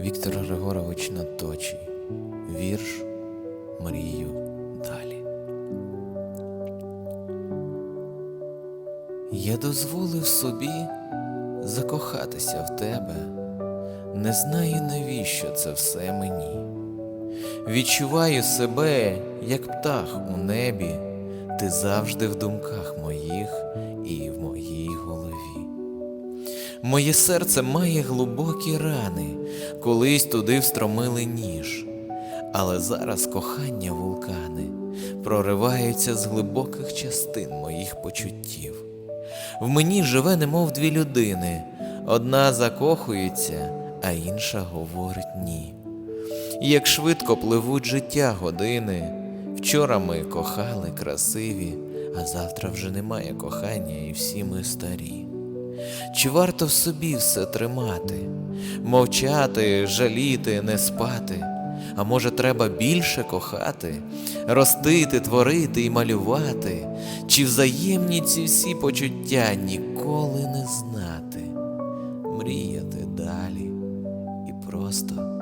Віктор Григорович Наточий. Вірш Мрію далі. Я дозволив собі закохатися в тебе. Не знаю, навіщо це все мені. Відчуваю себе, як птах у небі, ти завжди в думках моїх і. Моє серце має глибокі рани, колись туди встромили ніж, але зараз кохання вулкани прориваються з глибоких частин моїх почуттів. В мені живе, немов дві людини, одна закохується, а інша говорить ні. Як швидко пливуть життя години. Вчора ми кохали красиві, а завтра вже немає кохання, і всі ми старі. Чи варто в собі все тримати, мовчати, жаліти, не спати? А може, треба більше кохати, ростити, творити і малювати, чи взаємні ці всі почуття ніколи не знати, мріяти далі і просто.